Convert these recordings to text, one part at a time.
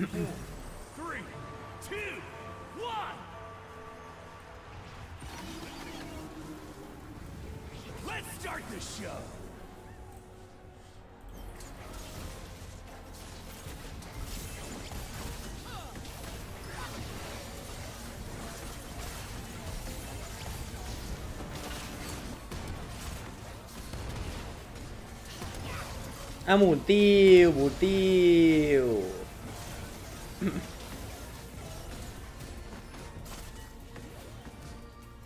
three, two, one. Let's start the show. อ่ะหมุนติ้วหมุนติ้ว ม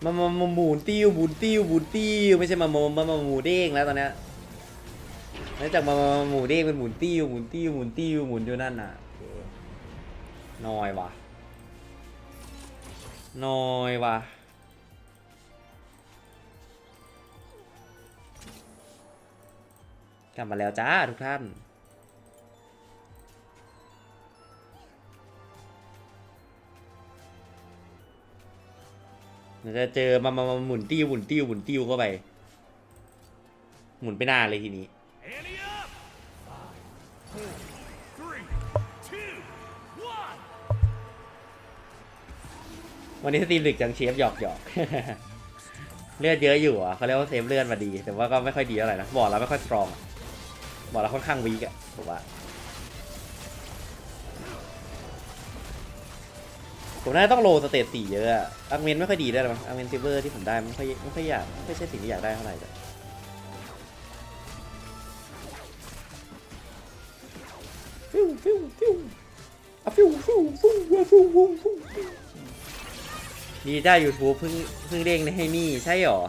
ามามาหมุนติ้วหมุนติ้วหมุนติ้วไม่ใช่มามามามาหมูเด้งแล้วตอนเนี้ยนอกจากมามามาหมูเด้งเป็นหมุนติ้วหมุนติ้วหมุนติ้วหมุนอยู่นั่นน่ะน้อยว่ะน้อยว่ะกลับมาแล้วจ้าทุกท่าน จะเจอมามามาหมุนติ้วหมุนติ้วหมุนติ้วเข้าไป หมุนไปหน้าเลยทีนี้ วันนี้สตรีมดึกจังเชฟหยอกหยอกเลือดเยอะอยู่อะเขาเรียกว่าเซฟเลือดมาดี แต่ว่าก็ไม่ค่อยดีเท่าไหร่นะ บอกแล้วไม่ค่อยสตรอง บอกแล้วค่อนข้างวีกอะผมว่า ผมน่าจะต้องโลสเตตสี่เยอะอะอังเมนไม่ค่อยดีด้วยหรอมั้งอังเมนซิลเวอร์ที่ผมได้ไม่ค่อยไม่ค่อยอยากไม่ใช่สิ่งที่อยากได้เท่าไหร่แต่ฟิวฟิวฟิวอะฟิวฟิวฟิวฟิวฟิวฟิวฟิวดีจ้า YouTube เพิ่งเพิ่งเด้งให้นี่ใช่หรอ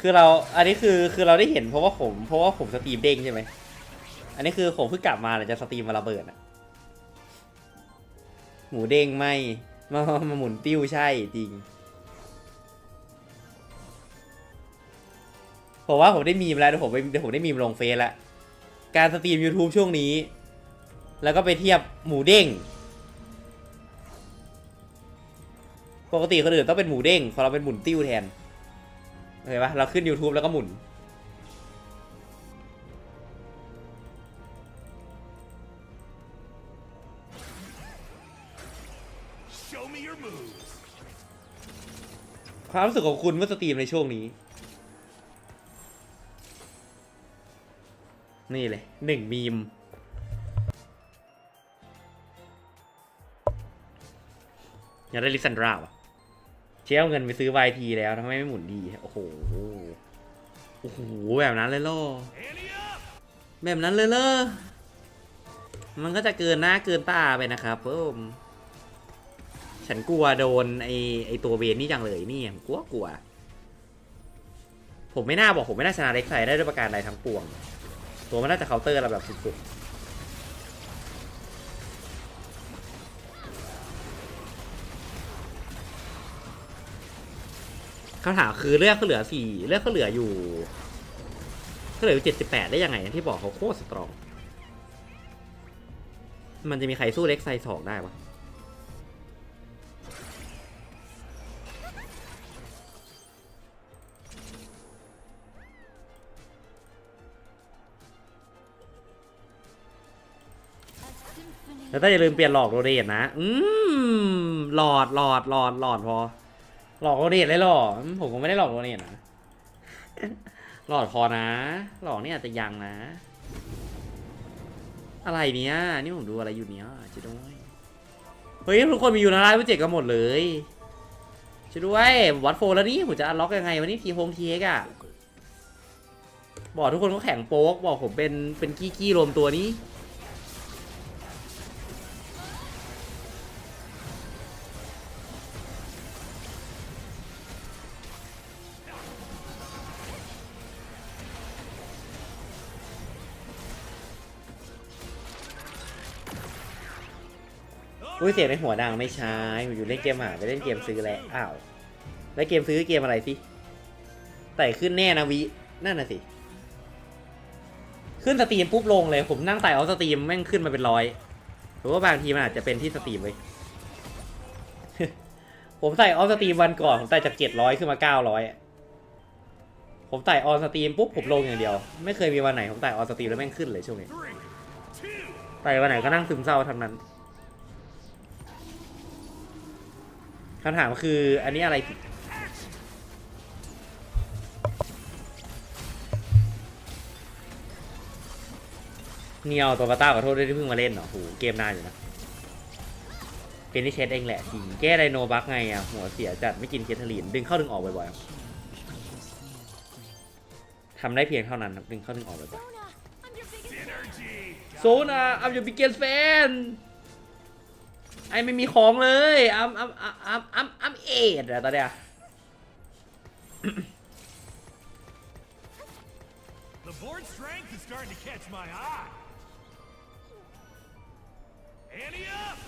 คือเราอันนี้คือคือเราได้เห็นเพราะว่าผมเพราะว่าผมสตรีมเด้งใช่ไหม อันนี้คือผมเพิ่งกลับมาหลังจากสตรีมมาระเบิดอะ หมูเด้งไม่มามาหมุนติ้วใช่จริง ผมว่าผมได้มีมแล้วเดี๋ยวผมไปเดี๋ยวผมได้มีมลงเฟซแล้วการสตรีม YouTube ช่วงนี้ แล้วก็ไปเทียบหมูเด้ง ปกติคนอื่นต้องเป็นหมูเด้งของเราเป็นหมุนติ้วแทนโอเคปะเราขึ้น YouTube แล้วก็หมุน ความรู้สึกของคุณเมื่อสตรีมในช่วงนี้ นี่เลยหนึ่งมีม อยากได้ลิซันดราว่ะเชี่ยวเงินไปซื้อ YT แล้วทำไมไม่หมุนดี โอ้โห โอ้โห แบบนั้นเลยเหรอ Ante up. แบบนั้นเลยเหรอมันก็จะเกินหน้าเกินตาไปนะครับเพิ่ม ฉันกลัวโดนไอไอตัวเวนนี่จังเลยนี่ผมกลัวกลัว ผมไม่น่าบอกผมไม่น่าชนะเล็กไซได้ด้วยประการใดทั้งปวง ตัวมันน่าจะเคาน์เตอร์เราแบบสุดๆคำถามคือเลือกเขาเหลือสี่เลือกเขาเหลืออยู่ก็เหลืออยู่เจ็ดสิบแปดได้ยังไงที่บอกเขาโคตรสตรอง มันจะมีใครสู้เล็กไซสองได้ปะ แล้วถ้าอย่าลืมเปลี่ยนหลอกโรเดตนะ อืมหลอดหลอดหลอดหลอดพอ หลอกโรเดตเลยหรอ ผมก็ไม่ได้หลอกโรเดตนะ หลอดพอนะ หลอกนี่อาจจะยังนะ อะไรเนี้ย นี่ผมดูอะไรอยู่เนี้ยช่วยด้วยเฮ้ยทุกคนมีอยู่นะไลฟ์เจ็ดกันหมดเลยช่วยด้วยวัดโฟแล้วนี่ผมจะอันล็อกยังไงวันนี้ทีโฮงทีเอ็กอะบอกทุกคนเขาแข่งโป๊กบอกผมเป็นเป็นกี้กี้รวมตัวนี้ อุ้ยเสียงในหัวดังไม่ใช่อยู่เล่นเกมหาไปเล่นเกมซื้อแล้วอ้าวแล้วเกมซื้อเกมอะไรสิไต่ขึ้นแน่นะวินั่นน่ะสิ ขึ้นสตรีมปุ๊บลงเลย ผมนั่งไต่เอาสตรีมแม่งขึ้นมาเป็นร้อยหรือว่าบางทีมันอาจจะเป็นที่สตรีมไว้ยผมไต่ออฟสตรีมวันก่อนผมไต่จากเจ็ดร้อยขึ้นมาเก้าร้อยผมไต่ออนสตรีมปุ๊บผมลงอย่างเดียว ไม่เคยมีวันไหนผมไต่ออนสตรีมแล้วแม่งขึ้นเลยช่วงนี้ไต่วันไหนก็นั่งซึมเศร้าทั้งนั้น คำถามคืออันนี้อะไรผิดเนียวตัวปาต้าขอโทษด้วยที่เพิ่งมาเล่นเหรอโหเกมนานอยู่นะเป็นที่เช็ดเองแหละจริงแก้ไดโนบักไงอะหัวเสียจัดไม่กินเคทเทอรีนดึงเข้าดึงออกบ่อยๆทำได้เพียงเท่านั้นครับดึงเข้าดึงออกบ่อยๆโซนาอัมยูบิเกนแฟน ไอไม่มีของเลยอัมอัมอัมอัมอัมอัมเอ็ดอะตอนเนี้ย The board strength is starting to catch my eye. Ante up!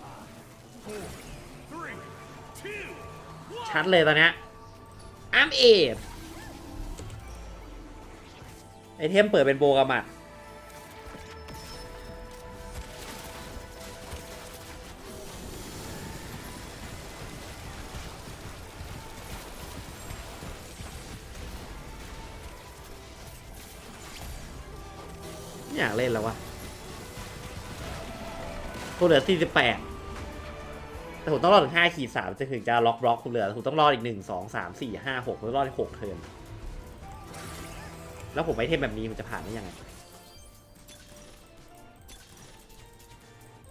Five, four, three, two, one. ชัดเลยตอนเนี้ยอัมเอ็ดไอเทมเปิดเป็นโบกามัด อยากเล่นแล้ววะกูเหลือ 48 แต่ผมต้องรอถึง5ขีด3จะถึงจะล็อกบล็อกคุณเหลือผมต้องรออีก 1 2 3 4 5 6แล้วรออีก6เทิร์นแล้วผมไอเทมแบบนี้มันจะผ่านได้ยังไง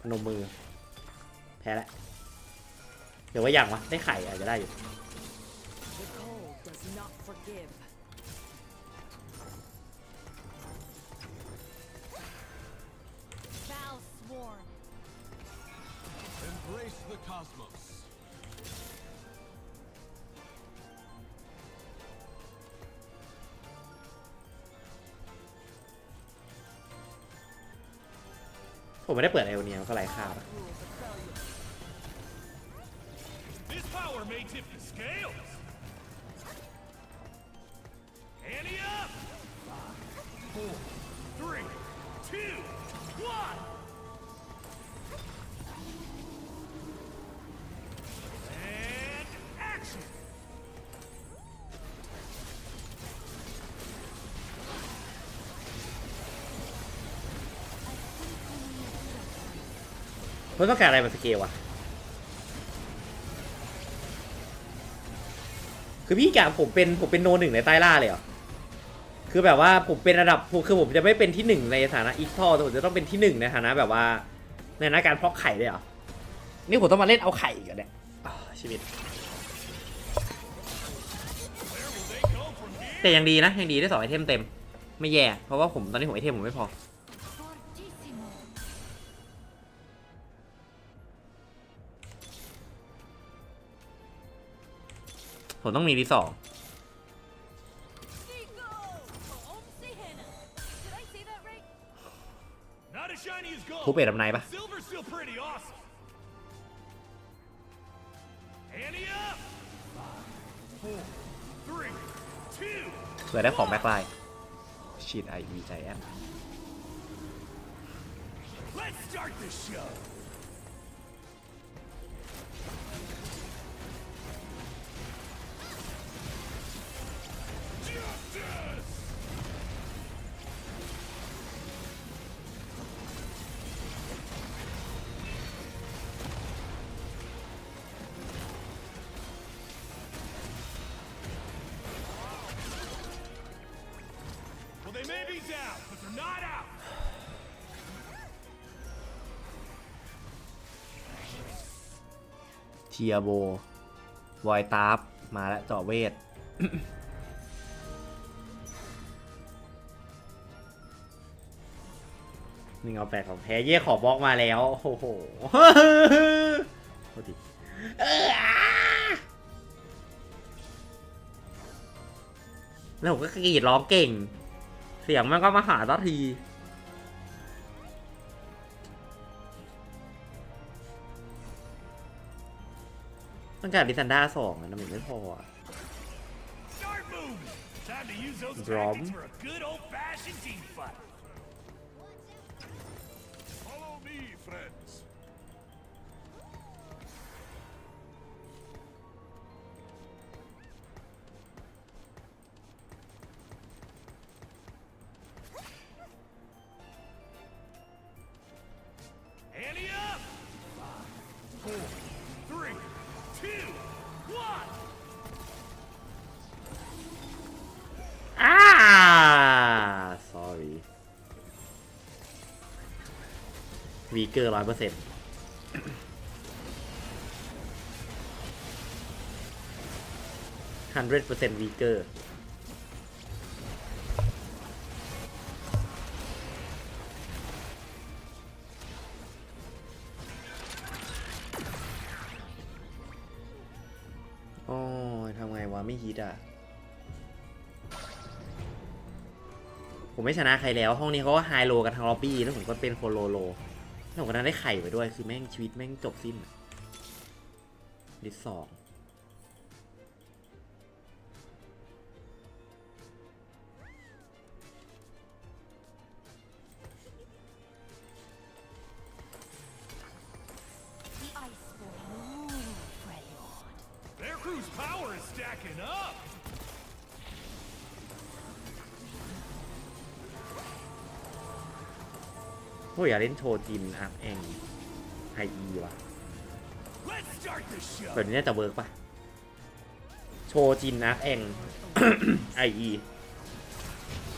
พนมมือ แพ้แล้วเดี๋ยวว่าอย่างวะ ได้ไข่อาจจะได้อยู่ The cold does not forgive. Foul sworn. Embrace the cosmos. ผมไม่ได้เปิดไอโอเนียก็ไรค่าปะ Rules of failure. This power may tip the scales. Ante up! Five, four, three, two, one. มันต้องการอะไรมาสเกลวะคือพี่กะผมเป็นผมเป็นโนหนึ่งในใต้ล่าเลยเหรอ คือแบบว่าผมเป็นระดับคือผมจะไม่เป็นที่หนึ่งในฐานะอีกท่อแต่ผมจะต้องเป็นที่หนึ่งในฐานะแบบว่า ในฐานะการเพาะไข่เลยเหรอ นี่ผมต้องมาเล่นเอาไข่อีกันเนี่ยชีวิต แต่ยังดีนะยังดีได้สองไอเทมเต็ม ไม่แย่ เพราะว่าผมตอนนี้ผมไอเทมผมไม่พอ ผมต้องมีที่สองทุบเอ็ดดับไนปะเผื่อได้ของแบ็คไลน์ฉีดไอวีใจแอม เทียโบวอยตาร์ฟมาแล้วจาะเวทนี่เอาแปดของแพ้เย่ขอบล็อกมาแล้ว โอ้โหโทษทีแล้วผมก็กรีดร้องเก่ง เสียงมันก็มาหาตัที ต้องการดิซันด้าสองอะนะมันไม่พออะ Start moving. Time to use those Drum. tactics for a good old-fashioned team fight. Follow me, friends. วีเกอร์ร้อยเปอร์เซ็นต์ฮันเดเปอร์เซ็นต์วีเกอร์โอ้ยทำไงวะ ไม่ฮิตอะ ผมไม่ชนะใครแล้ว ห้องนี้เขาก็ไฮโลกันทั้งล็อบบี้ แล้วผมก็เป็นโคโลโล หล้วผมก็นั้นได้ไข่ไปด้วยคือแม่งชีวิตแม่งจบสิ้นลิสสอง โอ้ยอยากเล่นโชว์จินอัพเองไฮอีว่ะแบบนี้น่าจะเวิร์กปะโชว์จินอัพเองไออี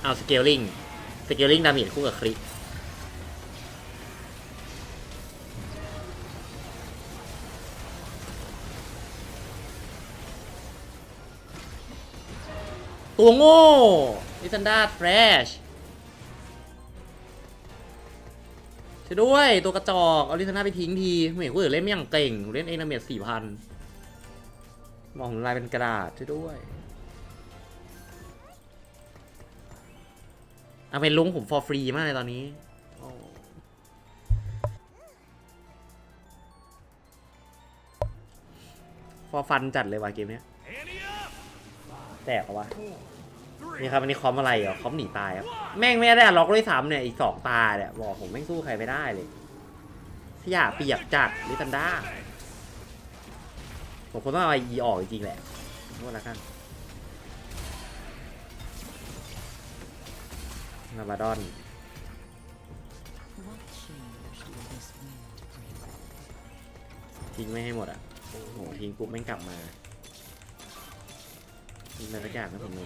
เอาสเกลลิงสเกลลิงดาเมจคู่กับคลิตัวโง่ลิซันดาแฟรช ช่วยด้วยตัวกระจอกเอาลิซันดาไปทิ้งทีไม่เห็นคนอื่นเล่นไม่อย่างเก่งผมเล่นเองดาเมจสี่พันมองผมลายเป็นกระดาษช่วยด้วยเอาเป็นลุงผมฟอร์ฟรีมากเลยตอนนี้ฟอร์ฟันจัดเลยว่ะเกมเนี้ยแตกเหรอวะ นี่ครับอันนี้คอมอะไรเหรอคอมหนีตายครับแม่งไม่ได้ล็อกด้วยซ้ำเนี่ยอีกสองตาเนี่ยบอกผมแม่งสู้ใครไม่ได้เลยขยะเปียกจัดลิซันด้าผมคงต้องเอาอีออกจริงๆแหละนวดแล้วกันนาบาดอนทิ้งไม่ให้หมดอะโอ้โหทิ้งปุ๊บแม่งกลับมา มีอะไรสักอย่างนะผมเลย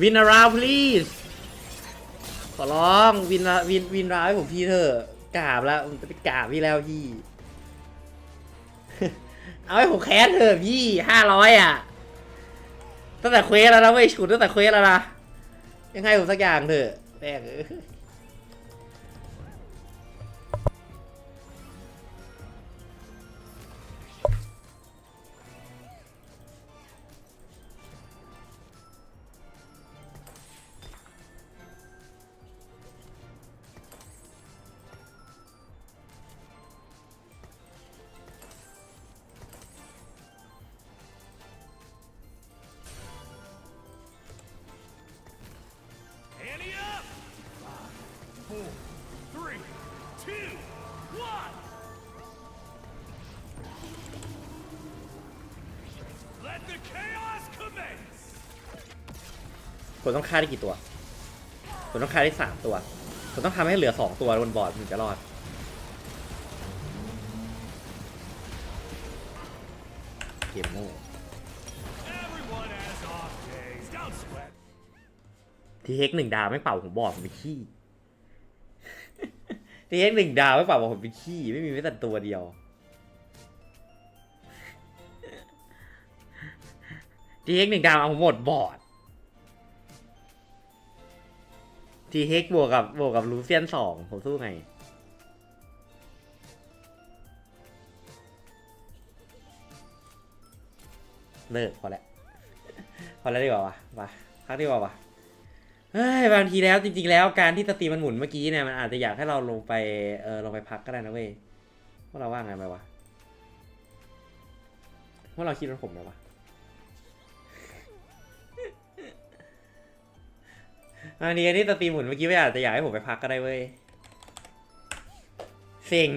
วินาราว please ขอร้องวินราวินวินราวให้ผมพี่เถอะกราบแล้วผมจะไปกราบพี่แล้วพี่ เอาให้ผมแคสเถอะพี่ห้าร้อยอะตั้งแต่เควสแล้วนะไม่ฉุดตั้งแต่เควสแล้วนะยังให้ผมสักอย่างเถอะแม่ง Four, three, two, one. Let the chaos commence. ผมต้องฆ่าได้กี่ตัว ผมต้องฆ่าได้สามตัว ผมต้องทำให้เหลือสองตัวบนบอร์ดถึงจะรอด เกมโง่ Everyone has off days. Don't sweat. ทีเฮกหนึ่งดาวไม่เป่าผมบอกผมเป็นขี้ ทีเฮกหนึ่งดาวไม่เป่าบอกผมเป็นขี้ไม่มีแม้แต่ตัวเดียว ทีเฮกหนึ่งดาวเอาผมหมดบอร์ดทีเฮกบวกกับบวกกับลูเซียนสองผมสู้ไงเลิกพอแล้วพอแล้วดีกว่าวะมาพักดีกว่าวะ เฮ้ยบางทีแล้วจริง ๆ แล้วการที่สตรีมมันหมุนเมื่อกี้เนี่ยมันอาจจะอยากให้เราลงไปเออลงไปพักก็ได้นะเว้ยว่าเราว่าไงไหมวะว่าเราคิดว่าผมไหมวะบางทีการที่สตรีมหมุนเมื่อกี้ไม่อาจจะอยากให้ผมไปพักก็ได้เว้ยเซ็ง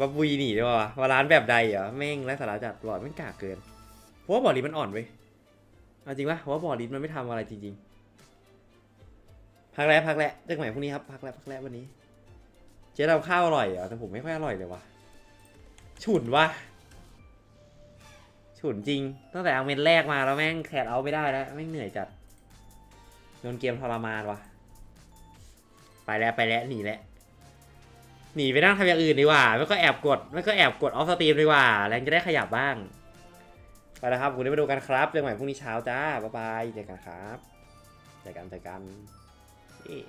มาบุยหนีด้วยวะว่าร้านแบบใดเหรอแม่งไร้สาระจัดหลอดแม่งกากเกินเพราะว่าบอดลิสมันอ่อนเว้ยเอาจริงปะเพราะว่าบอดลิสมันไม่ทำอะไรจริงๆ พักแล้วพักแล้วเจอกันใหม่พรุ่งนี้ครับพักแล้วพักแล้ววันนี้ เจ๊เราข้าวอร่อยเหรอแต่ผมไม่ค่อยอร่อยเลยวะฉุนวะฉุนจริง ตั้งแต่เอาเมนแรกมาแล้วแม่งแคดเอาไม่ได้แล้วแม่งเหนื่อยจัดโดนเกมทรมานวะไปแล้วไปแล้วหนีแล้วหนีไปนั่งทำอย่างอื่นดีกว่าไม่ก็แอบกดไม่ก็แอบกดออฟสตรีมดีกว่าแรงจะได้ขยับบ้างไปแล้วครับคุณได้มาดูกันครับเจอกันใหม่พรุ่งนี้เช้าจ้าบ๊ายบายเจอกันครับเจอกันเจอกัน เอ๊ะ